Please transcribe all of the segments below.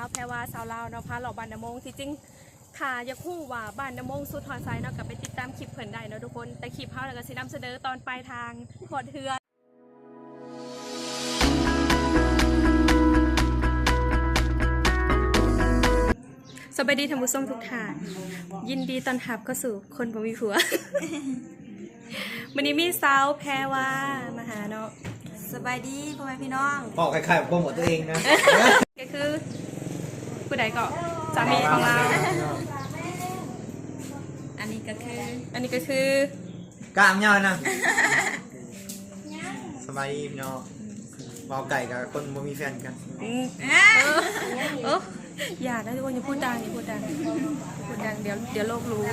าวแพรวาสาวลาวเนาะพาเราบ้านนำมงที่จริงค่ะอยากคู่ว่าบ้านนำมงสุดทอนไซเนาะกลับไปติดตามคลิปเพิ่นได้เนาะทุกคนแต่คลิปเฮาแล้วก็สินำเสนอตอนปลายทางพอดเทือสวัสดีท่านผู้ชมทุกท่านยินดีต้อนรับเข้าสู่คนบ่มีผัววันนี้มีสาวแพรวามาหาเนาะสบายดีพ่อแม่พี่น้องบอกคล้ายๆโปรโมทตัวเองนะ ก็คือ ผู้ใดก็สามีของเรา อันนี้ก็คือ อันนี้ก็คือกล้ามยาวนะสบายดีพี่น้องบอกไก่กับคนบ่มีแฟนกันอืมเออเอออย่านะทุกคนอย่าพูดดังอย่าพูดดังพูดดังเดี๋ยวเดี๋ยวโลกรู้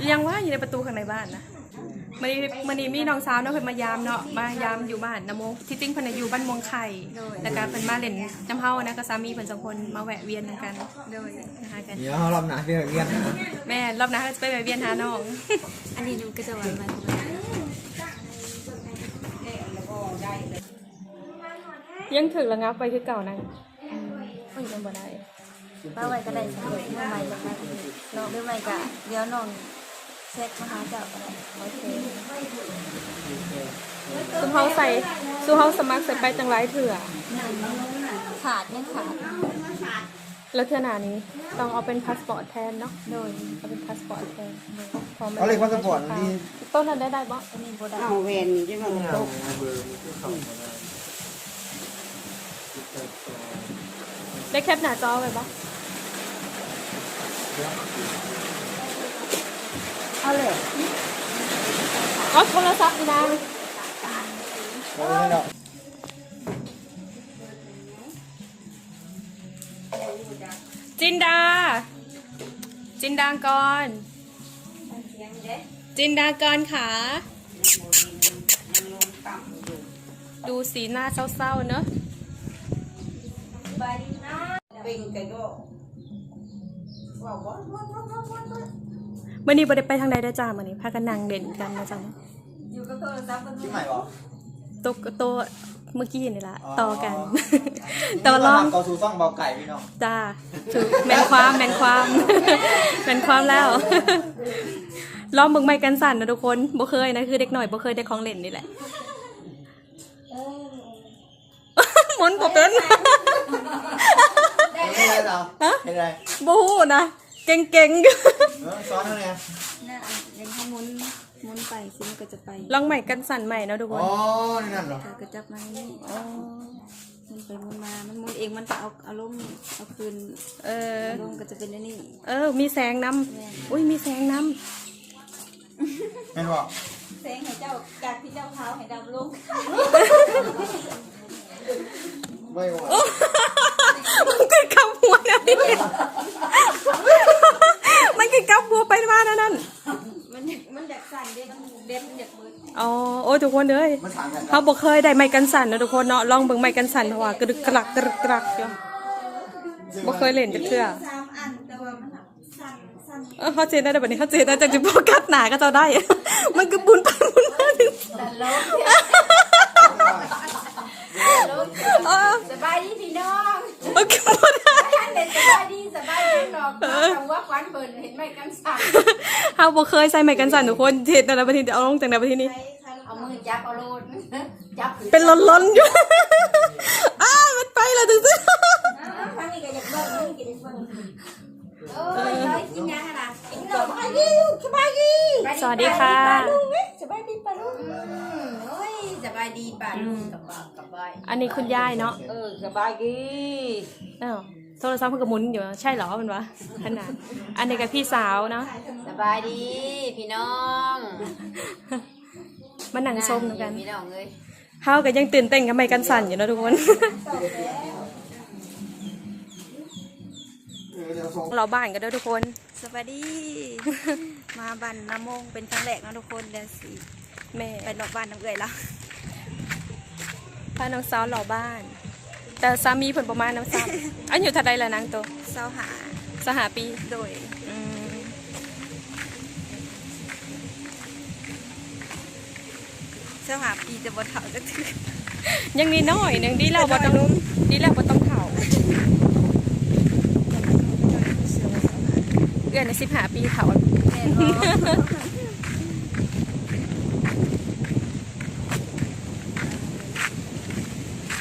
เรียงว่าอยู่ในประตูข้างในบ้านนะ มันนี้มันนี้มีน้องสาวเนาะเพิ่นมายามเนาะมายามอยู่บ้านนะโมที่จริงเพิ่นน่ะอยู่บ้านมวงไข่แล้วก็เพิ่นมาเล่นน้ำเฮานะก็สามีเพิ่นสองคนมาแวะเวียนนำกันโดยนะคะกันเดี๋ยวเรารอบหน้าเรื่องเรียนนะแม่รอบหน้าเราจะไปแวะเวียนหาน้อง อันนี้ดูก็จะหวานมันยังถึกระงับไปคือเก่านะโอ้ยยังบ่ได้ป้าไว้ก็ได้สำเร็จเมื่อใหม่ลงมาน้องเมื่อใหม่กะเดี๋ยวน้อง เซ็ตมาหาเจ้าก็ได้โอเคซูเฮาใส่ซูเฮาสมัครใส่ไปจังไรเถื่อขาดยังขาดแล้วเถื่อหนานี้ต้องเอาเป็นพาสปอร์ตแทนเนาะโดยเอาเป็นพาสปอร์ตแทนพอมันเขาเรียกว่าสปอร์ตที่ต้นนั้นได้ได้บ่อันนี้โบได้เอาเวนใช่ไหมมันตกได้แคปหน้าจอไว้บ่ เอาเลยเอาโทรศัพท์อีนางเขาไม่หรอกจินดา จินดากรจินดากรขาดูสีหน้าเศร้าๆเนอะเป็นกันก็ว่าว่าว่าว่าว่าว่า มื่อนี้บ่ได้ไปทางใดได้อจ้ามื่อนี้พากันนั่งเด่นกันนะจ๊ะอยู่กับโทรศัพท์กันที่ใหม่บอกโตะโตะเมื่อกี้นี่ละต่อกัน ต่อรองเกาซูซ่องเบาไก่พี่น้องจ้าถูกแมนความแมนความ แมนความแล้ว ลองเบิ่งไม้กันสั่นนะทุกคนบ่เคยนะคือเด็กหน่อยบ่เคยได้ของเล่นนี่แหละ หมุนบ่เป็นเห็นอะไรเหรอฮะเห็นอะไร บ่ฮู้นะ เก่งเออซ้อนนั่นไงน่ายังให้หมุนหมุนไปสิมันก็จะไปๆลองไม้กันสั่นใหม่เนาะทุกคอ๋นอนี่นั่นเหรอเธอก็จับมานี่อ๋อมันไปหมุนมา มันหมุนเองมันจะเอาเอาลงเอาคืนเออ เอาลงก็จะเป็นอันนี้เออ มีแสงนำอุ้ย มีแสงนำเห็นบอกแสงให้เจ้าจากที่เจ้าเท้าให้ดำลงไม่ว่ามันคือกับหัวนะนี่มันคือกับหัวไปมานั่นนั่น มันอยากมันอยากสั่นเด็ดเด็ดมันอยากเบิด อ๋อโอ้ยทุกคนเอ้ยมันต่างกันเขาบอกเคยได้ไม้กันสั่นนะทุกคนเนาะลองเบิ่งไม้กันสั่นเพราะว่ากระดึกกระลักกระดึกกระลักอยู่บ่เคยเล่นจักเทื่อสามอันแต่ว่ามันแบบสั่นสั่นเออเขาเจนได้แบบนี้เขาเจนได้จากจะโฟกัสหนาก็จะได้ มันคือบุญไปบุญมาถึงสั่นลงเออสบายดีพี่น้องโอเคบ่ได้ท่านเป็นสบายดีสบายดีหรอกคำว่าควันเบิร์นเห็นไหมกันสั่นเขาบอกเคยใส่ไม้กันสั่นทุกคนเห็นแต่ละประเทศเอาลงจากในประเทศนี้เอา มือจับเอาโลดจับเป็นล้นๆอยู่อ้ามันไปแล้วถึงสิครั้งนี้ก็อยากเบิร์นนี่กินเบิร์นเอ้ยเลยกินยังไงล่ะกินหน่อยสบายดีสบายดีสวัสดีค่ะสบายดีป่ะลูกโอ้ยสบายดีป่ะลูกสบายสบายอันนี้คุณยายเนาะเออสบายดีเอ้าโทรศัพท์เพิ่งกระมุนอยู่ใช่เหรอมันวะขนาดอันนี้กับพี่สาวเนาะสบายดีพี่น้อง มานั่งชมกันพี่น้องเลยเฮาก็ยังตื่นเต้นกับไม้กันสั่นอยู่เนาะทุกคนเออเดี๋ยวส่งเราบ้านกันเด้อทุกคน สวัสดี มาบันน้ำมงเป็นครั้งแรกนะทุกคนเดือนสี่แม่ไปรอบบ้านน้ำเอื่อยแล้วพาน้องสาวเราบ้าน แต่สามีเพิ่นประมาณน้ำซ้ำอันอยู่ทัดใดละนางตัวเศร้าหาสหปีโดย เศร้าหาปีจะบนเขาจะถือยังนี่น้อยหนึ่งดีแล้วบ่ต้องดีแล้วบ่ต้องเผาเอื้อนในสิบหาปีเผาแม่นบ่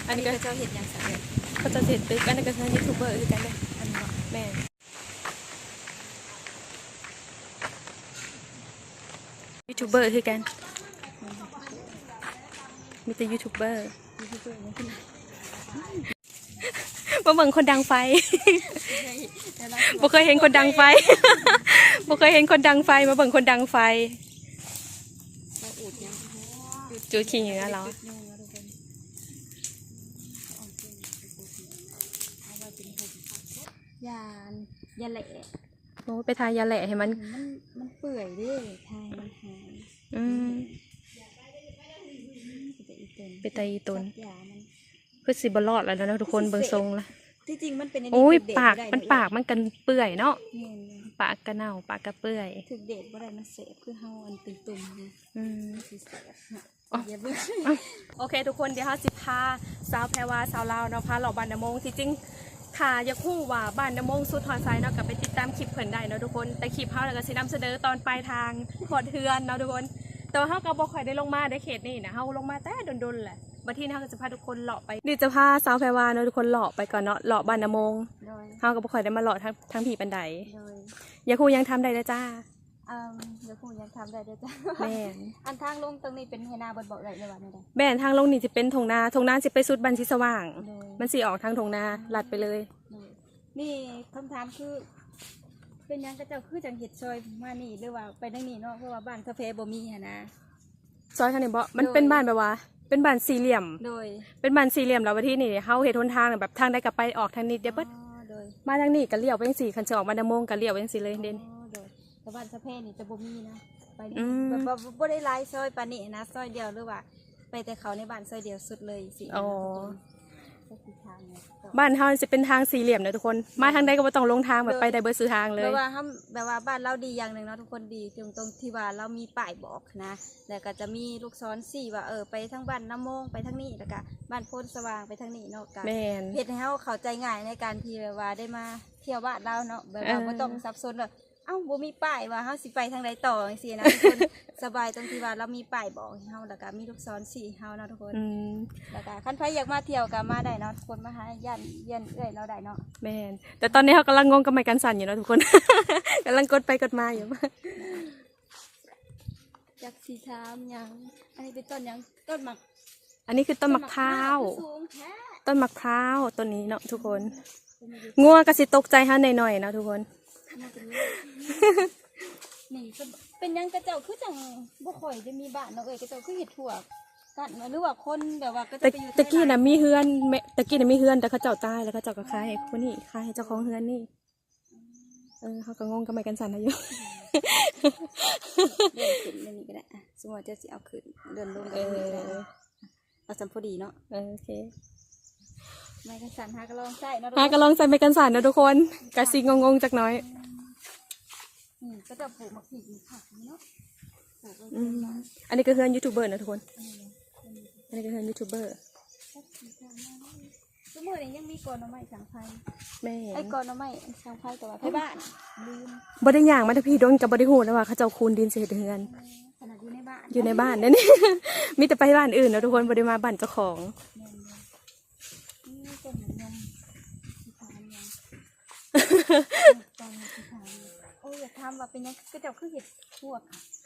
อันนี้ก็ก็เจ้าเฮ็ดหยังซะเด้อก็จะเสร็จตึกอันนี้ก็คือยูทูบเบอร์คือกันเลยอันนี้บ่แม่ยูทูบเบอร์คือกัน มีแต่ยูทูบเบอร์มาเบิ่งคนดังไฟบ่เคยเห็นคนดังไฟบ่เคยเห็นคนดังไฟ มาเบิ่งคนดังไฟมาอูดหยังจูดขี้เหงื่อเราจุดยุ่งนะทุกคนเอาไว้เป็นผมยานยาแหละโอ้ไปทายาแหละให้มัน มันมันเปื่อยเด้ทายมันหายอืม แต่อีตนไปตาอีตนยามันคือสิบรอดแล้วนะทุกคนเบิ่งทรงละที่จริงมันเป็นนนี้โอ้ยถึเดทปากบ่ได้มันปากมันกันเปื่อยเนาะแม่นปากกระเน่าปากกระเปื่อย ถึกเดทบ่ได้มันเสพคือเฮาอันตึงตุ่มนะอืม สิเสพนะอ๋ออ ย่าเบิ่ง โอเค ทุกคนเดี๋ยวเราสิพาสาวแพรวาสาวลาวเนาะพาเราบ้านนำมงที่จริงถ้าอยากคู่ว่าบ้านนำมงสุดทอนไซเนาะก็ไปติดตามคลิปเพิ่นได้เนาะทุกคนแต่คลิปเฮาแล้วก็สินำเสนอตอนปลายทางพอดเทือนเนาะทุกคน แต่ว่าเฮาก็บ่ค่อยได้ลงมาในเขตนี้นะเฮาลงมาแต่ดนๆแหละบัดทีนี้เฮาก็จะพาทุกคนเลาะไปนี่จะพาสาวแพรวาเนาะทุกคนเลาะไปก่อนเนาะเลาะบ้านนำมงโดยเฮาก็บ่ค่อยได้มาเลาะทางทางผีปันใดโดยอยากคู่ยังทำได้เลยจ้าอืมเดี๋ยวผมยังทำได้เด้อจ้ะแม่นอันทางลงตรงนี้เป็นเฮนาบนบอกได้เลยว่าไม่ได้แม่นทางลงนี่จะเป็นทงนาทงนาสิไปสุดบันทิสว่าง โดยมันสิออกทางทงนาลัดไปเลย โดยนี่คำถามคือ เป็นหยังกระเจ้าคือจังเห็ดซอยมานี่หรือว่าไปทางนี้เนาะเพราะว่าบ้านกาแฟบ่มีหั่นนะ ซอยทางนี้บ่มันโดยเป็นบ้านแบบว่า เป็นบ้านสี่เหลี่ยม โดยเป็นบ้านสี่เหลี่ยมแล้ววันที่นี่เฮาเฮ็ดหนทางแบบทางใดก็ไปออกทางนี้เดี๋ยวเบิดอ๋อโดยมาทางนี้ก็เลี้ยวไปจังซี่คันสิออกมาดำมงก็เลี้ยวไปจังซี่เลยเด่น อ๋อโดยแต่บ้านกาแฟนี่จะบ่มีนะไปอืม แบบว่าบ่ได้หลายซอยปานนี้นะซอยเดียวหรือว่า ไปแต่เขาในบ้านซอยเดียวสุดเลยสิอ๋อก็คื อทางเนี่ยต่อบ้านเฮาสิเป็นทางสี่เหลี่ยมนะทุกคน มาทางใดก็บ่ต้องลงทางแบบไปได้เบิดซื้อทางเลแบย บว่าห้ามแบบว่าบ้านเราดีอย่างหนึ่งเนาะทุกคนดีตรงตรงที่ว่าเรามีป้ายบอกนะ แล้วก็จะมีลูกศรสี่ว่าเออไปทางบ้านน้ำมงไปทางนี้แล้วก็บ้านโพนสว่างไปทางนี้เนาะกัน แม่น เฮ็ดให้เฮาเข้าใจง่ายในการที่แบบว่าได้มาเที่ยวบ้านเราเนาะแบบว่าเออ บ่ต้องสับสนว่า เอ้าบ่มีป้ายว่าเฮาสิไปทางใดต่อจังซี่นะทุกคนสบายตรงที่ว่าเรามีป้ายบอกให้เฮาแล้วก็มีลูกศรสี่ให้เฮาเนาะทุกคนอืมแล้วก็คันใครอยากมาเที่ยวก็มาได้เนาะทุกคนมาหาย่านเยี่ยนเอ้อยเราได้เนาะแม่นแต่ตอนนี้เฮากำลังงงกับไม้กันสั่นอยู่เนาะทุกคน กำลังกดไปกดมาอยู่จักสีทามหยังอันนี้เป็นต้นหยังต้นหมักอันนี้คือต้นมะพร้าว สูงแท้ต้นมะพร้าวต้นนี้เนาะทุกคน งัวก็สิตกใจฮะหน่อยๆเนาะทุกคน มันเป็นนี่เป็นเป็นหยังกระเจ้าคือจังบ่ค่อยได้มีบ้านเนาะเอ้ยกระเจ้าคือเฮ็ดทั่วกันหรือว่าคนแบบว่าก็จะแต่ไปอยู่ตะกี้น่ะมีเฮือนแม่ตะกี้น่ะมีเฮือนแต่เขาเจ้าตายแล้วเขาเจ้าก็ขายให้คนนี้ขายให้เจ้าของเฮือนนี่เออเขาก็งงกับไม้กันสั่นอายุเดินขึ้นในนี้ก็ได้อะสมมติว่าจะสิเอาขึ้นเดินลงเอก็ได้อเอาสัมพอดีเนาะเออโอเค ไม้กันสั่นหากระลองใส่เนาะหาก็ลองใส่ไม้กันสั่นนะทุกคนกะสิงงๆจักหน้อยอืมก็จะปลูกมะพริกมะผักนี่เนาะปลูกไว้อืเป็นมบ้านอันนี้ก็เฮือนยูทูบเบอร์นะทุกคน อันนี้ก็เฮือนยูทูบเบอร์สมมตินี้ยังมีกอนหน้ำไม้สังไฟแม่ไอ้กอนหน้ำไม้สังไฟแต่ว่าไฟบ้านลืมบ่ได้ย่างมาทั้งพี่โดนกับบ่ได้ฮู้แล้วว่าเขาเจ้าคูณดินเศษเฮือนขนาดอยู่ในบ้านอยู่ในบ้านนั่นนี่มีแต่ไปบ้านอื่นนะทุกคนบ่ได้มาบ้านเจ้าของ นี่เป็นเหมือนนมที่ทานยังตอนที่ทาน โอ้ยอยากทำว่าเป็นยังก็จะคือเห็ดพวก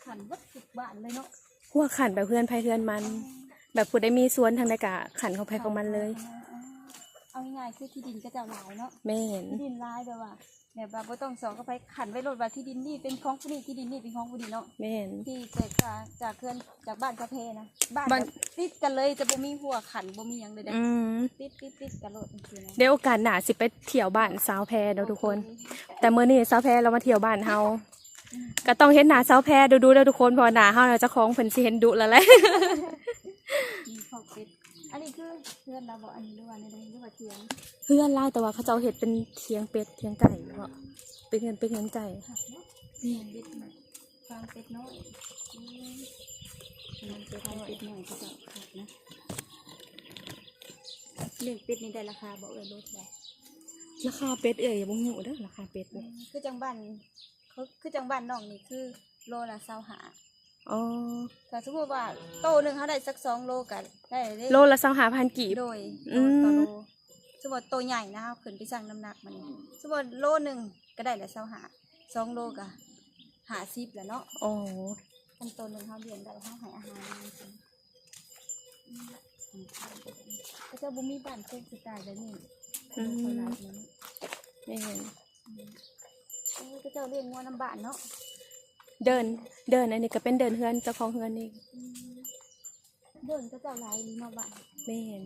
ขันวัดสุดบ้านเลยเนาะหัวขันแบบเพื่อนไผเพื่อนมัน แบบผู้ได้มีสวนทางใดกะขันของไผของมันเลย เอาง่ายๆคือที่ดินก็จะหลายเนาะแม่นที่ดินหลายแบบว่า แบบว่าบ่ต้องสองก็ไปขันไว้รถว่าที่ดินนี่เป็นของผู้นี้ที่ดินนี่เป็นของผู้นี้เนาะแม่น ที่แตกต่างจากเพื่อนจากบ้านกาแฟนะบ้านบ้านแบบติดกันเลยจะบ่มีหัวขันบ่มีหยังเลยเด้ออืมติดติดติดกันโลดจริงๆนะเดี๋ยวโอกาสหน้าสิไปเที่ยวบ้านสาวแพรเนาะทุกคน แต่เมื่อนี้สาวแพรเรามาเที่ยวบ้านเฮาก็ต้องเห็นหน้าสาวแพรดูๆแล้วทุกคนเพราะว่าหน้าเฮาน่ะเจ้าของเพิ่นสิเห็นดุแล้วแหละ มีข้าวเป็ด อันนี้คือเพื่อนเราบอกอันนี้หรือว่าในใดหรือว่าเทียงเพื่อนเล่าแต่ว่าเขาเจ้าเห็ดเป็นเทียงเป็ดเทียงไก่เนาะเป็นเงินเป็นเงินไก่ผักเนาะนี่เป็ดหน่อยฟางเป็ดน้อยอืมมันเป็ดน้อยเป็ดน้อยก็จะผักนะเลี้ยงเป็ดนี่ได้ราคาบ่เอ่ยลดแล้วราคาเป็ดเอ่ยอย่าบ่ฮู้เด้อราคาเป็ดนี่คือจังบ้านเขาคือจังบ้านน้องนี่คือโลละ25 อ๋อถ้าสมมติว่าโตหนึงเขาได้สัก2โลก็ได้เด้โลละ25,000กีบ โดยอืม ต่อโลสมมติโตใหญ่นะครับขึ้นไปสั่งน้ำหนักมันนี่สมมติโลหนึ่งก็ได้ละ25 2โลก็50แล้วเนาะอ๋ออันโตหนึงเขาเลี้ยงได้เขาให้อาหารมันกินอืมก็จะบ่มีบ้านเซ็กสไตล์แบบนี้อืมคนหลายนี้แม่นเอ้ยก็เจ้าเลี้ยงงัวน้ำบ้านเนาะ เดินเดินอันนี้ก็เป็นเดินเฮือนเจ้าของเฮือนนี่อืมเดินก็เจ้าหลายลีเนาะบ้านแม่น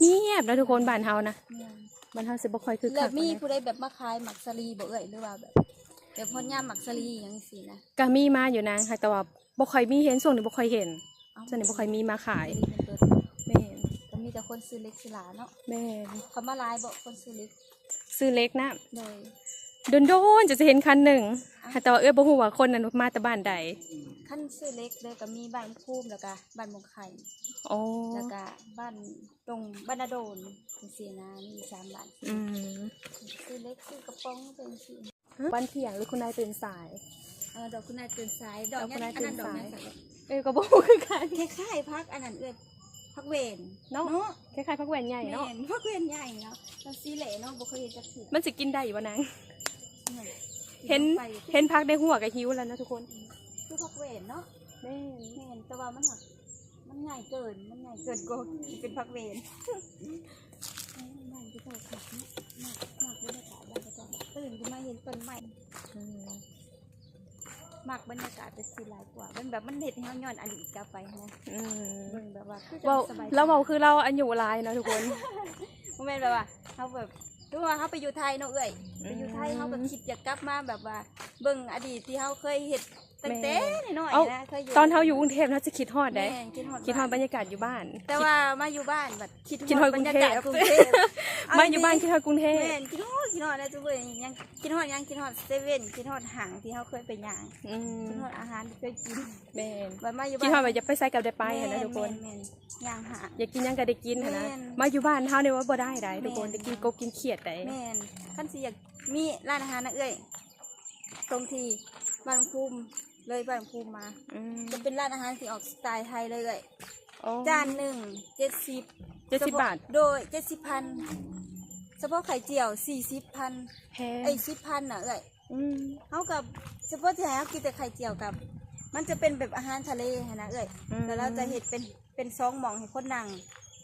เงียบๆแล้วทุกคนบ้านเฮานะเมืองบ้านเฮาสิบ่ค่อยคึกแล้คัวกมีปานใดผู้ใดแบบมาขายหมักสลีบ่เอ่ยหรือว่าแบบแบบพ่อย่ามหมักสลีอย่างนี้สินะก็มีมาอยู่นางค่ะแต่ว่าบ่ค่อยมีเห็นช่วงนี้บ่ค่อยเห็นเอ้าช่วงนี้บ่ค่อยมีมาขายสลีมันเบิดแม่นก็มีแต่คนซื้อเล็กซื้อหลาเนาะแม่นเขามาหลายบ่คนซื้อเล็กซื้อเล็กนะ โดย โดนๆจะจะเห็นคันหนึ่งค่ะแต่ว่าเอ้ยบ่ฮู้ว่าคนนั้นมาแต่บ้านใดขั้นซื้อเล็กเลยก็มีบ้านภูมิแล้วก็บ้านมงไข่อ๋อแล้วก็บ้านตรงบ้านนาโดนเป็นสีนะมีสามบ้านอืมซื้อเล็กซื้อกระป๋องเป็นสีวันเที่ยงหรือคุณนายตื่นสายเออดอกคุณนายตื่นสายดอกดอกคุเนี้ณนายอันนั้นดอกตื่นสายเนี้ยเอ้ยก็บ่ฮู้คือกันคล้ายๆพักอันนั้นเอื้อพักเวนเนาะคล้ายๆพักแหวนใหญ่เนาะแม่นพักเวนใหญ่เนาะมันสีเหล่เนาะบ่เคยเห็นจักทีมันสิกินได้อยู่บ่นาง เห็นเห็นพักได้หัวก็หิวแล้วนะทุกคนคือพักเวนเนาะแม่นแม่นแต่ว่ามันหักมันใหญ่เกิน มันใหญ่เกินกว่าเป็นพักเวนเอ้ยบ้านก็เจ้าขับเนาะมากมากบรรยากาศบ้านก็เจ้าตื่นขึ้นมาเห็นต้นไม้อืมมากบรรยากาศเป็นสีหลายกว่า มันแบบมันเห็ดให้เฮาย้อนอดีตกลับไปนะอืมเบิ่งแบบว่าคือจะเว้าสบายใจเราเว้าคือเราอายุหลายเนาะทุกคนบ่แม่นแบบว่าเฮาแบบ รู้ว่าเขาไปอยู่ไทยเนาะเอ้ยไปอยู่ไทยเขาแบบคิดอยากกลับมาแบบว่า เบิ่งอดีตที่เขาเคยเฮ็ด ตั้งแต่น้อยเอ้าๆนะเคยอยู่ตอนเฮาอยู่กรุงเทพน่าจะคิดฮอดได้ แม่นคิดฮอดคิดฮอดบรบ้านรยากาศอยู่บ้าน แต่ว่ามาอยู่บ้านแบบคิดคิดฮอดกรุงเทพบรรยากาศกรุงเทพมาอยู่บ้านคิดฮอดกรุงเทพแม่นคิดฮอดคิดฮอดแล้วจุเว้ยยังคิดฮอดยังคิดฮอดเซเว่นคิดฮอดห้างที่เฮาเคยไปย่างอืมคิดฮอดอาหารที่เคยกินแม่นแบบมาอยู่คิดบ้านฮอดว่าจะไปใส่กับได้ไปหั้นนะทุกคน แม่นๆย่างหาง อยากกินหยังก็ได้กินหั้นนะแม่นมาอยู่บ้านเฮาเนี่ยว่าบ่ได้ได้ทุกคนแม่น ได้กินกบกินเขียดได้แม่นขั้นสิอยากมีร้านอาหารนะเอ้ยตรงที่บ้านภูมิ เลยบ้านภูมิมา อืมจะเป็นร้านอาหารที่ออกสไตล์ไทยเลยเอ้ยโอ้ จานหนึ่งเจ็ดสิบเจ็ดสิบบาท โดยเจ็ดสิบพันเฉพาะไข่เจียวสี่สิบพันแพงไอ้สิบพันน่ะเอ้ยอืมเขากับเฉพาะที่ไหนเขากินแต่ไข่เจียวกับ มันจะเป็นแบบอาหารทะเลหั้นนะเอ้ยอืมแล้วเราจะเห็ดเป็นเป็นซองหมองให้คนนั่ง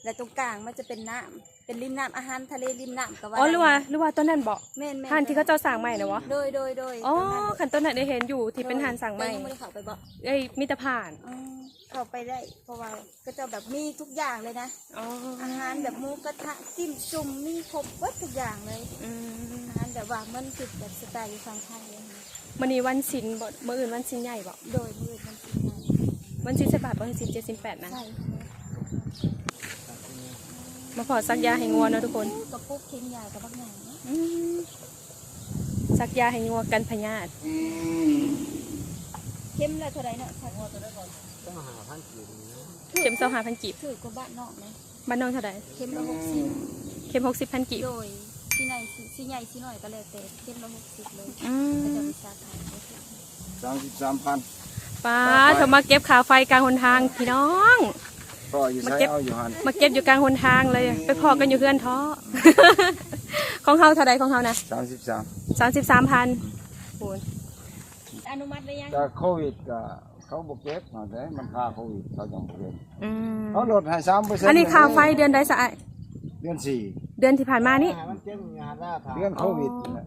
และตรงกลางมันจะเป็นน้ำ เป็นริมน้ำอาหารทะเลริมน้ำกับว่าอ๋อหรือว่าหรือว่าตอนนั้นบอกแม่นแม่นหานที่เขาเจ้าสั่งใหม่นะวะโดยโดยโดยอ๋อตรงนั้นขันต้นนั้นได้เห็นอยู่ที่เป็นหานสั่งใหม่แต่ยังไม่ได้เข้าไปบอกเอ้ยมิตรผ่านอืมเข้าไปได้เพราะว่าก็จะแบบมีทุกอย่างเลยนะอ๋ออาหารแบบหมูกระทะจิ้มจุ่มมีครบวัดทุกอย่างเลยอืมอาหารแบบว่ามันติดแบบสไตล์อยู่ฝั่งไทยเลยนะมันนี้วันศิลบ่มื้ออื่นวันศิลใหญ่บ่โดยมือมันสิไทยวันศิลสิบบาทบ่วันศิลเจ็ดสิบแปดนะใช่ มาขอสักยาให้งัวเนาะทุกคนกับพวกเค็มใหญ่กับบักใหญ่เนาะอืมสักยาให้งัวกันพยาธิเค็มละเท่าไรเนาะสักว่าตัวได้ก่อนต้องหาพันกีบนะเข็มเสาหาพันกีบถือกว่าบ้านนอกไหมบ้านน้องเท่าใดเค็มละหกสิบเข็มหกสิบพันกีบโดยที่ไหนสิที่ใหญ่ที่น้อยก็แล้วแต่เค็มละหกสิบเลยอืก็จะมมีสาขาเลยสามสิบสามพันป้าเธอมาเก็บขาไฟกลางหนทางพี่น้อง ก็อยู่มาใช้เก็บเอาอยู่หันมาเก็บอยู่กลางหนทางเลย ไปพอกันอยู่เพื่อนท้อ ของเฮาเท่าใดของเฮานะสามสิบสามสามสิบสามพันโอ้ยอนุมัติได้ยังจากโควิดก็เขาบอกเก็บมาแต่มันค่าโควิดเขาจังบอกเก็บอืมเขาลดให้สามเปอร์เซ็นต์อันนี้ค่าไฟเดือนใดสะอาดเดือนสี่เดือนที่ผ่านมานี่หามันเจ๊งงานล่าถามเดือนโควิดนี่แหละ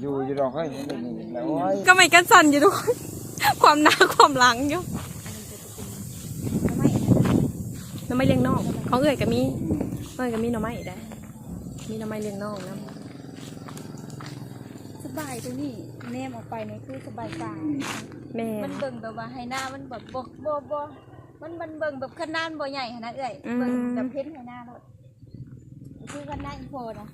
อยู่อยู่ดอกเฮ้ยนี่นี่แล้วไว้ก็ไม่กันสั่นอยู่ทุกคน ความหน้าความหลังอยู่ อันนี้จะเป็ นทำไมอันนั้นหน้ำไม้เลี้ยงน้องของเอื่อยก็มีเอื่อยก็มีหน้ำไม้ได้ มีหน้ำไม้เลี้ยงน้องนะสบายตรงนี้แนมออกไปเนี่ยคือสบายตาแม่มันเบิ่งแบบว่าให้หน้ามันแบบบ่บ่บ่มันมันเบิ่งแบบขนาดบ่ใหญ่ขนาดเอ้ยเบิ่งแบบเพ้นให้หน้ารถคือขนาดอินโฟนะ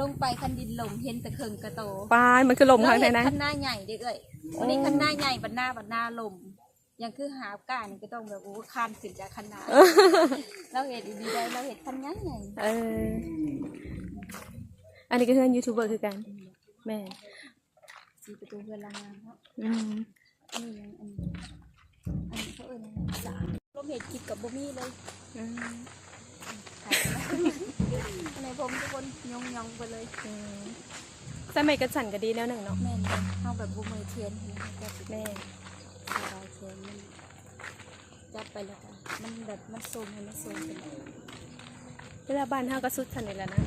ลงไปคันดินลมเห็นแต่เคิงกระโตปลายมันคือลมข้างในนะคันหน้าใหญ่เด้อเอ้ยวันนี้คันหน้าใหญ่บัดหน้าบัดหน้าลม ยังคือหาก้านก็ต้องแบบโอ้คานขึ้นจากคันนาเราเห็นดีได้เราเห็นคันยังไงเอออันนี้ก็เพื่อนยูทูบเบอร์คือกันแม่นสีประตูเพื่อนลางานเนาะอืมอันนี้ยังอันนี้อันนี้เขาเอิ้นอะไรสามลมเห็ดคิดกับบ่มีเลยอืมถ่ายไปแล้วอันไหนผมทุกคนยองยองๆไปเลยอืมสมัยกระสันก็ดีแล้วหนึ่งเนาะแม่นเลยเอาแบบบุมือเทียนนะ จะสิแม่สบายเทียนมันจับไปแล้วกันมันแบบมันซูมให้มันซูมเป็นเวลาบ้านเฮาก็สุดสันนี่แหละนะ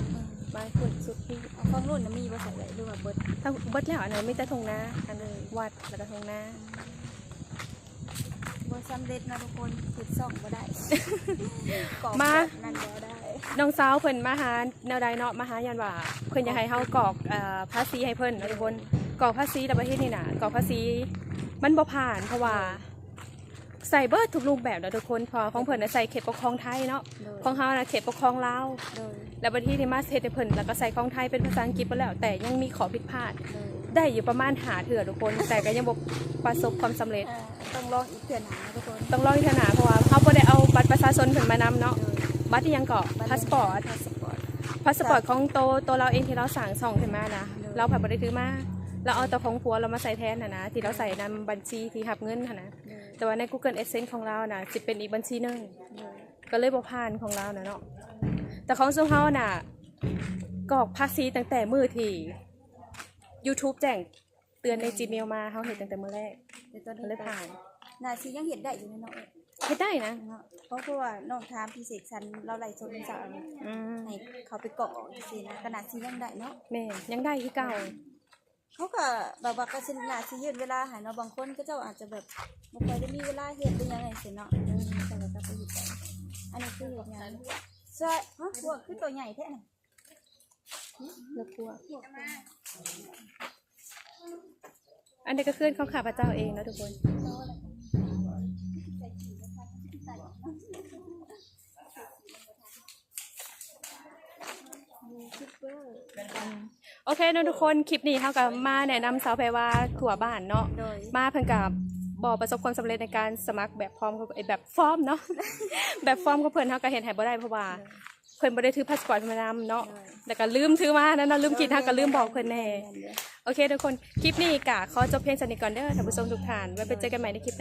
บ้านคนสุดที่เอาฟังรุ่นนะมีบ่ใส่ไว้หรือว่าเบิดถ้าเบิดแล้วอันนั้นมีแต่ทงนาอันนึงวัดแล้วก็ทงนาบ่สำเร็จนะทุกคนติดซ่องบ่ได้กรอบมาแบบนั่นแล้วได้น้องสาวเพิ่นมาหาแนวใดเนาะมาหายันว่าเพิ่นอยากให้เฮากรอกเอ่อภาษีให้เพิ่นเนาะทุกคนกรอกภาษีแต่ประเทศนี่น่ะกรอกภาษี มันบ่ผ่านเพราะว่าใส่เบิดทุกรูปแบบเนาะทุกคนเพอของเพิ่นน่ะใส่เขตปกครองไทยเนาะโดย ของเฮาน่ะเขตปกครองลาวโดยแล้วบัดที่ที่มาเฮ็ดให้เพิ่นแล้วก็ใส่ของไทยเป็นภาษาอังกฤษไปแล้วแต่ยังมีขอผิดพลาด โดยได้อยู่ประมาณหาเถื่อทุกคน แต่ก็ยังบ่ประสบความสำเร็จเอ่อต้องลองอีกเทื่อหนาทุกคนต้องรออีกเทื่อหนาเพราะว่าเขาบ่ได้เอาบัตรประชาชนเพิ่นมานำเนาะโดยบัตรที่ยังเกาะพาสปอร์ตพาสปอร์ต พาสปอร์ตของโตตัวเราเองที่เราสั่งส่องขึ้นมานะเนอะเราผัดบริถือมา เราเอาตัวของผัวเรามาใส่แทนนะนะที่เราใส่นำบัญชีที่หับเงินนะนะโดยแต่ว่าใน Google Adsense ของเรานะจะเป็นอีกบัญชีหนึงโดยก็เลยบ่ผ่านของเรานะเนาะแต่ของซุมเฮาน่ะกรอกภาษีตั้งแต่มือที่ YouTube แจ้งเตือนใน Gmail มาเฮาเห็นตั้งแต่มื้อแรกแต่ตอนก็นี้เลยผ่านน่าสิยังเห็นได้อยู่ในเนาะเอ้ยเฮ็ดได้นะเนาะเพราะว่าน้องทามพิเศษสันเราไล่ชนสาวอืมให้เขาไปเกาะสินะขนาดสิยังได้เนาะแม่ยังได้คือเก่า เขาก็แบบว่าก็สินาสิยืนเวลาหายเนาะบางคนก็เจ้าอาจจะแบบบ่ค่อยได้มีเวลาเฮ็ดหรือยังไงสิเนาะเออแต่ก็ไปอยู่ไปอันนี้คือเฮ็ดงานใช่ฮะพวกคือตัวใหญ่แท้น่ะแล้วกลัวอันนี้ก็ขึ้นของข้าพเจ้าเองนะทุกคนเปอร์ เคเนาะทุกคนคลิปนี้เท่ากับมาแนะนำสาวแพรว่าถั่วบ้านเนาะโดย มาเพิ่นกับบ่ประสบความสำเร็จในการสมัครแบบฟอร์มกับไอ้แบบฟอร์มเนาะ แบบฟอร์มกับเพิ่นเฮาก็เห็นให้บ่ได้เพราะว่า เพิ่นบ่ได้ถือพาสปอร์ตมานำเนาะแล้วก็ลืมถือมานั่นเนาะลืมคิดเฮาก็ลืมบอกเพิ่นแน่ โอเคทุกคน คลิปนี้ก็ขอจบเพียงเท่านี้ก่อนเด้อท่านผู้ชมทุกท่าน ไว้ไปเจอกันใหม่ในคลิปหน้า